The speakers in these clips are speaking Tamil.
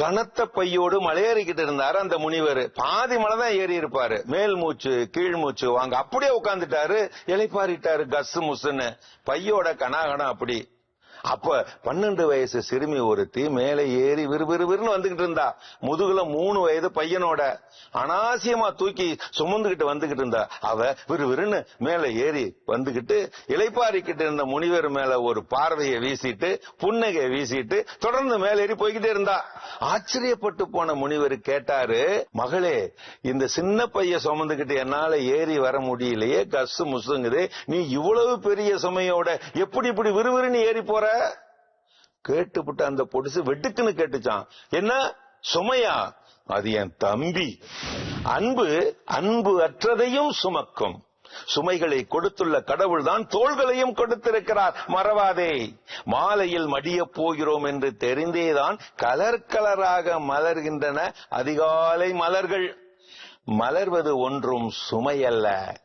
கனத்த பையோடு மலையேறிக்கிட்டு இருந்தாரு அந்த முனிவர். பாதி மலை தான் ஏறி இருப்பாரு. மேல் மூச்சு கீழ் மூச்சு வாங்க. அப்படியே உட்காந்துட்டாரு இலைப்பாரிட்டாரு கஸ் முசுன்னு. பையோட கனாகனம் அப்படி. அப்ப பன்னெண்டு வயசு சிறுமி ஒருத்தி மேலே ஏறி விறுவிறுவிறுன்னு வந்துகிட்டு இருந்தா. முதுகுல மூணு வயது பையனோட. அனாவசியமா தூக்கி சுமந்துகிட்டு வந்துகிட்டு இருந்தா. அவ விறுவிறுன்னு மேல ஏறி வந்துகிட்டு இலைப்பாரிக்கிட்டு இருந்த முனிவர் மேல ஒரு பார்வையை வீசிட்டு புன்னகையை வீசிட்டு தொடர்ந்து மேல ஏறி போய்கிட்டே இருந்தா. ஆச்சரியப்பட்டு போன முனிவர் கேட்டாரு மகளே இந்த சின்ன பைய சுமந்துகிட்டு என்னால ஏறி வர முடியலையே கசு முசுங்குது. நீ இவ்வளவு பெரிய சுமையோட எப்படி இப்படி விறுவிறுன்னு ஏறி போற? கேட்டுப்புட்டு அந்த பொடிசு வெட்டுக்குன்னு கேட்டுச்சான் என்ன? சுமையா? அது என் தம்பி. அன்பு அன்பு அற்றதையும் சுமக்கும். சுமைகளை கொடுத்துள்ள கடவுள்தான் தோள்களையும் கொடுத்திருக்கிறார். மறவாதே. மாலையில் மடியப் போகிறோம் என்று தெரிந்தேதான் கலர் கலராக மலர்கின்றன அதிகாலை மலர்கள். மலர்வது ஒன்றும் சுமையல்ல.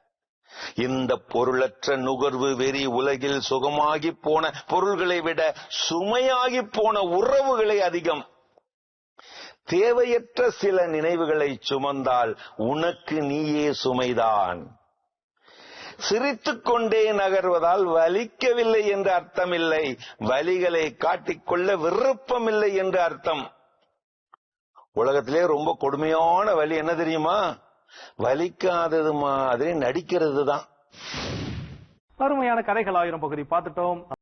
இந்த பொருளற்ற நுகர்வு வெறி உலகில் சுகமாகி போன பொருள்களை விட சுமையாகி போன உறவுகளை அதிகம். தேவையற்ற சில நினைவுகளை சுமந்தால் உனக்கு நீயே சுமைதான். சிரித்துக் கொண்டே நகர்வதால் வலிக்கவில்லை என்று அர்த்தமில்லை. வலிகளை காட்டிக்கொள்ள விருப்பமில்லை என்று அர்த்தம். உலகத்திலே ரொம்ப கொடுமையான வலி என்ன தெரியுமா? வலிக்காதது மாதிரி நடிக்கிறது தான் அருமையான கதைகள் ஆயிரம் பகுதி பார்த்துட்டோம்.